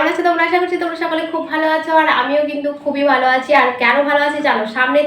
কেমন আছো তোমরা? আশা করছি তোমরা সকলে খুব ভালো আছো, আর আমিও কিন্তু খুবই ভালো আছি। আর কেন ভালো আছি জানো? সামনে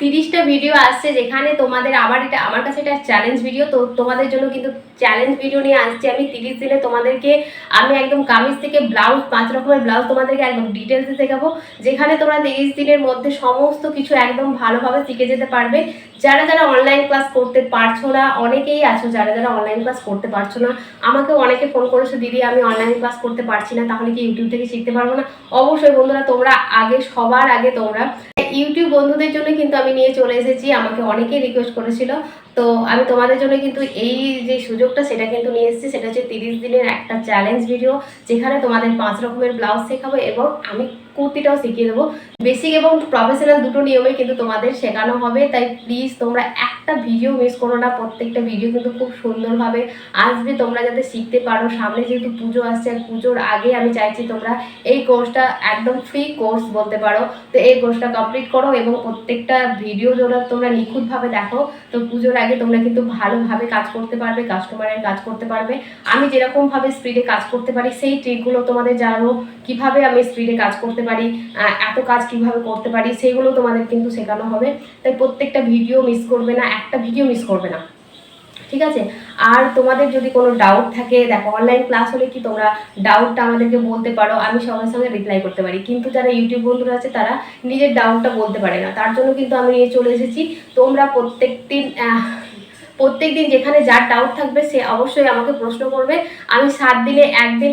তিরিশটা ভিডিও আসছে যেখানে তোমাদের আমার এটা, আমার কাছে এটা চ্যালেঞ্জ ভিডিও তো তোমাদের জন্য কিন্তু চ্যালেঞ্জ ভিডিও নিয়ে আসছি আমি। তিরিশ দিনে তোমাদেরকে, আমি একদম কামিজ থেকে ব্লাউজ পাঁচ রকমের ব্লাউজ তোমাদেরকে একদম ডিটেলসে শেখাবো যেখানে তোমরা তিরিশ দিনের মধ্যে সমস্ত কিছু একদম ভালোভাবে শিখে যেতে পারবে। যারা যারা অনলাইন ক্লাস করতে পারছ না, অনেকেই আছো যারা যারা অনলাইন ক্লাস করতে পারছ না, আমাকে অনেকে ফোন করেছ, দিদি, আমি অনলাইন ক্লাস করতে পারছি না, তাহলে কি ইউটিউব থেকে শিখতে পারব না? অবশ্যই বন্ধুরা, তোমরা আগে, সবার আগে তোমরা ইউটিউব বন্ধুদের জন্য কিন্তু আমি নিয়ে চলে এসেছি। আমাকে অনেকেই রিকোয়েস্ট করেছিল। তো আমি তোমাদের জন্য কিন্তু এই যে সুযোগটা সেটা কিন্তু নিয়ে এসেছি, সেটা হচ্ছে তিরিশ দিনের একটা চ্যালেঞ্জ ভিডিও যেখানে তোমাদের পাঁচ রকমের ব্লাউজ শেখাবো এবং আমি কুর্তিটাও শিখিয়ে দেবো। বেসিক এবং প্রফেশনাল দুটো নিয়মে কিন্তু তোমাদের শেখানো হবে, তাই প্লিজ তোমরা একটা ভিডিও মিস করো না, প্রত্যেকটা ভিডিও কিন্তু খুব সুন্দরভাবে আসবে, তোমরা যাতে শিখতে পারো। সামনে যেহেতু পুজো আসছে, আর পুজোর আগে আমি চাইছি তোমরা এই কোর্সটা একদম ফ্রি কোর্স বলতে পারো। তো এই কোর্সটা কমপ্লিট করো এবং প্রত্যেকটা ভিডিও যেটা তোমরা নিখুঁতভাবে দেখো। তো পুজোর আগে তোমরা কিন্তু ভালোভাবে কাজ করতে পারবে কাস্টমারের কাজ করতে পারবে। আমি যেরকমভাবে স্পিডে কাজ করতে পারি, সেই ট্রিকগুলো তোমাদের জানাব। কীভাবে আমি স্পিডে কাজ করতে পারি এত কাজ কীভাবে করতে পারি, সেইগুলো তোমাদের কিন্তু শেখানো হবে। তাই প্রত্যেকটা ভিডিও মিস করবে না, একটা ভিডিও মিস করবে না। ঠিক আছে? আর তোমাদের যদি কোনো ডাউট থাকে, দেখো অনলাইন ক্লাস হলে কি তোমরা ডাউটটা আমাদেরকে বলতে পারো, আমি সঙ্গে সঙ্গে রিপ্লাই করতে পারি। কিন্তু যারা ইউটিউব বন্ধুরা আছে, তারা নিজের ডাউটটা বলতে পারে না। তার জন্য কিন্তু আমি নিয়ে চলে এসেছি। তোমরা প্রত্যেক দিন প্রত্যেক দিন যেখানে যার ডাউট থাকবে সে অবশ্যই আমাকে প্রশ্ন করবে। আমি সাত দিনে একদিন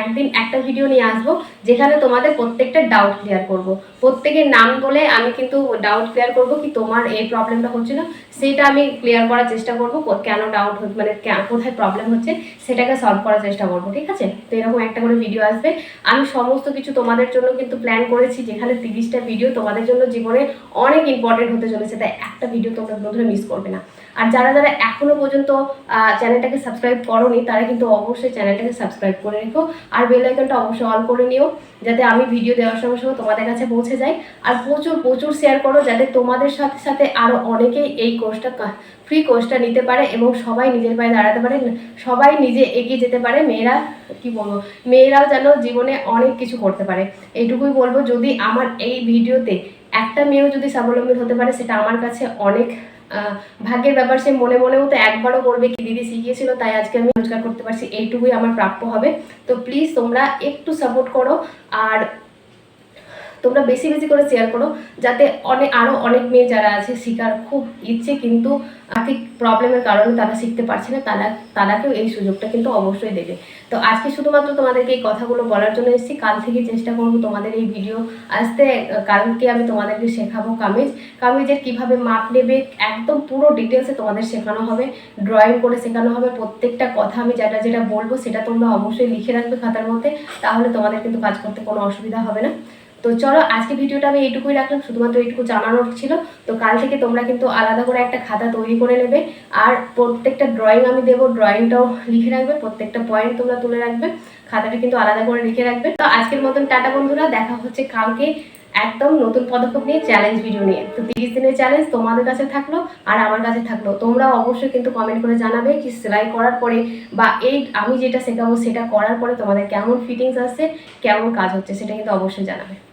একদিন একটা ভিডিও নিয়ে আসব, যেখানে তোমাদের প্রত্যেকটা ডাউট ক্লিয়ার করব। প্রত্যেকের নাম বলে আমি কিন্তু ডাউট ক্লিয়ার করব কি তোমার এই প্রবলেমটা হচ্ছিল। সেটা আমি ক্লিয়ার করার চেষ্টা করব কেন ডাউট হচ্ছে মানে কোথায় প্রবলেম হচ্ছে, সেটাকে সলভ করার চেষ্টা করব, ঠিক আছে? তো এরকম একটা করে ভিডিও আসবে। আমি সমস্ত কিছু তোমাদের জন্য কিন্তু প্ল্যান করেছি, যেখানে তিরিশটা ভিডিও তোমাদের জন্য জীবনে অনেক ইম্পর্টেন্ট হতে চলেছে, তাই একটা ভিডিও তোমরা বন্ধুরা মিস করবে না। আর যারা যারা এখনও পর্যন্ত চ্যানেলটাকে সাবস্ক্রাইব করোনি, তারা কিন্তু অবশ্যই চ্যানেলটাকে সাবস্ক্রাইব করে রেখো। আর বেল আইকনটা অবশ্যই অন করে নিও, যাতে আমি ভিডিও দেওয়ার সঙ্গে সঙ্গে তোমাদের কাছে পৌঁছে যাই। আর প্রচুর প্রচুর শেয়ার করো, যাতে তোমাদের সাথে সাথে আরও অনেকেই এই কোর্সটা ফ্রি কোর্সটা নিতে পারে এবং সবাই নিজের পায়ে দাঁড়াতে পারে। সবাই নিজে এগিয়ে যেতে পারে। মেয়েরা, কি বলব? মেয়েরাও যেন জীবনে অনেক কিছু করতে পারে। এইটুকুই বলব, যদি আমার এই ভিডিওতে একটা মেয়েও যদি স্বাবলম্বী হতে পারে, সেটা আমার কাছে অনেক ভাগ্যের ব্যাপার সে মনে মনেও তো একবারও করবে কি, দিদি শিখিয়েছিল, তাই আজকে আমি রোজগার করতে পারছি। এইটুকুই আমার প্রাপ্য হবে। তো প্লিজ তোমরা একটু সাপোর্ট করো। আর তোমরা বেশি বেশি করে শেয়ার করো, যাতে অনেক আরও অনেক মেয়ে যারা আছে শেখার খুব ইচ্ছে কিন্তু আর্থিক প্রবলেমের কারণে তারা শিখতে পারছে না, তারা, তারাকেও এই সুযোগটা কিন্তু অবশ্যই দেবে। তো আজকে শুধুমাত্র তোমাদেরকে এই কথাগুলো বলার জন্য এসেছি, কাল থেকে চেষ্টা করব তোমাদের এই ভিডিও আসতে, কালকে আমি তোমাদেরকে শেখাবো কামিজ। কামিজের কীভাবে মাপ নেবে, একদম পুরো ডিটেলসে তোমাদের শেখানো হবে ড্রয়িং করে শেখানো হবে, প্রত্যেকটা কথা আমি যেটা যেটা বলব সেটা তোমরা অবশ্যই লিখে রাখবে খাতার মধ্যে, তাহলে তোমাদের কিন্তু কাজ করতে কোনো অসুবিধা হবে না। তো চলো, আজকে ভিডিওটা আমি এইটুকুই রাখলাম, শুধুমাত্র এইটুকু জানানোর ছিল। তো কাল থেকে তোমরা কিন্তু আলাদা করে একটা খাতা তৈরি করে নেবে, আর প্রত্যেকটা ড্রয়িং আমি দেবো ড্রয়িংটাও লিখে রাখবে, প্রত্যেকটা পয়েন্ট তোমরা তুলে রাখবে, খাতাটা কিন্তু আলাদা করে লিখে রাখবে। তো আজকের মতন টাটা বন্ধুরা, দেখা হচ্ছে কালকে একদম নতুন পদক্ষেপ নিয়ে চ্যালেঞ্জ ভিডিও নিয়ে। তো তিরিশ দিনের চ্যালেঞ্জ তোমাদের কাছে থাকল আর আমার কাছে থাকল। তোমরা অবশ্যই কিন্তু কমেন্ট করে জানাবে কি সেলাই করার পরে বা এই আমি যেটা শেখাবো সেটা করার পরে তোমাদের কেমন ফিটিংস আসছে, কেমন কাজ হচ্ছে সেটা কিন্তু অবশ্যই জানাবে।